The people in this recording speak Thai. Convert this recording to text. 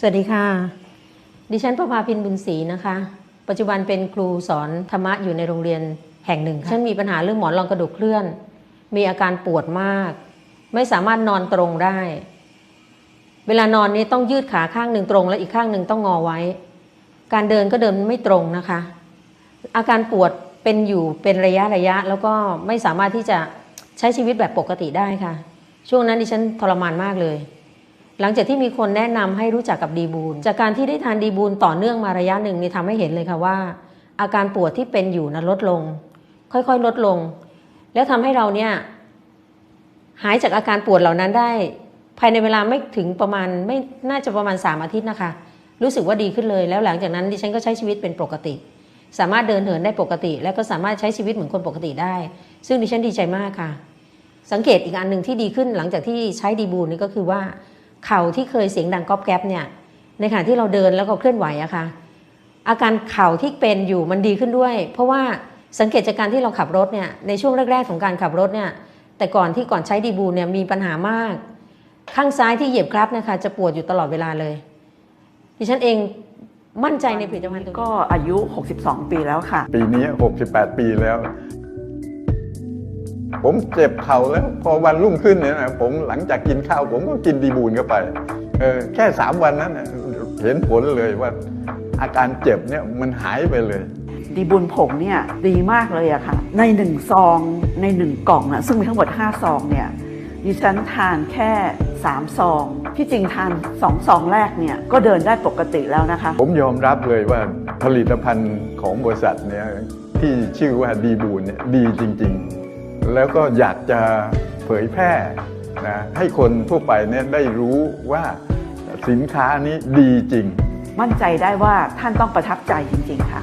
สวัสดีค่ะ ดิฉันประภาพินบุญศรีนะคะ ปัจจุบันเป็นครูสอนธรรมะอยู่ในโรงเรียนแห่งหนึ่งค่ะฉันมีปัญหาเรื่องหมอนรองกระดูกเคลื่อน มีอาการปวดมาก ไม่สามารถนอนตรงได้ เวลานอนนี้ต้องยืดขาข้างหนึ่งตรง และอีกข้างหนึ่งต้องงอไว้ การเดินก็เดินไม่ตรงนะคะ อาการปวดเป็นอยู่เป็นระยะระยะ แล้วก็ไม่สามารถที่จะใช้ชีวิตแบบปกติได้ค่ะ ช่วงนั้นดิฉันทรมานมากเลย หลังจากที่มีคนแนะนำให้รู้จักกับดีบูล จากการที่ได้ทานดีบูลต่อเนื่องมาระยะหนึ่งนี่ทำให้เห็นเลยค่ะว่า อาการปวดที่เป็นอยู่นะลดลง ค่อยๆ ลดลง แล้วทำให้เราเนี่ยหายจากอาการปวดเหล่านั้นได้ ภายในเวลาไม่ถึงประมาณไม่น่าจะประมาณ 3 อาทิตย์นะคะ รู้สึกว่าดีขึ้นเลยแล้วหลังจากนั้นดิฉันก็ใช้ชีวิตเป็นปกติ สามารถเดินเหินได้ปกติ และก็สามารถใช้ชีวิตเหมือนคนปกติได้ ซึ่งดิฉันดีใจมากค่ะ สังเกตอีกอันหนึ่งที่ดีขึ้นหลังจากที่ใช้ดีบูลนี่ก็คือว่า เข่าที่เคยเสียงดังก๊อบแก๊บเนี่ยในขณะที่เราเดินแล้วก็เคลื่อนไหวอะค่ะอาการเข่าที่เป็นอยู่มันดีขึ้นด้วย เพราะว่าสังเกตจากการที่เราขับรถเนี่ยในช่วงแรกๆของการขับรถเนี่ยแต่ก่อนที่ก่อนใช้ดีบูลเนี่ยมีปัญหามาก ข้างซ้ายที่เหยียบคลับเนะคะ จะปวดอยู่ตลอดเวลาเลยดิฉันเองมั่นใจในผลิตภัณฑ์ตัวนี้ก็อายุ 62 ปีแล้วค่ะ ปีนี้ 68 ปีแล้ว ผมเจ็บเข่าแล้ว พอวันรุ่งขึ้นเนี่ยนะผมหลังจากกินข้าว ผมก็กินดีบูลเข้าไปเออแค่สามวันนั้นน่ะเห็นผลเลยว่าอาการเจ็บเนี่ยมันหายไปเลย ดีบุญผงเนี่ยดีมากเลยอะค่ะ ในหนึ่งซองในหนึ่งกล่องนะซึ่งมีทั้งหมด 5 ซองเนี่ยดิฉันทานแค่ 3 ซอง ที่จริงทาน2ซองแรกเนี่ยก็เดินได้ปกติแล้วนะคะ ผมยอมรับเลยว่าผลิตภัณฑ์ของบริษัทเนี่ยที่ชื่อว่าดีบูลเนี่ยดีจริง ๆ แล้วก็อยากจะเผยแพร่นะให้คนทั่วไปเนี่ยได้รู้ว่าสินค้านี้ดีจริง มั่นใจได้ว่าท่านต้องประทับใจจริง ๆ ค่ะ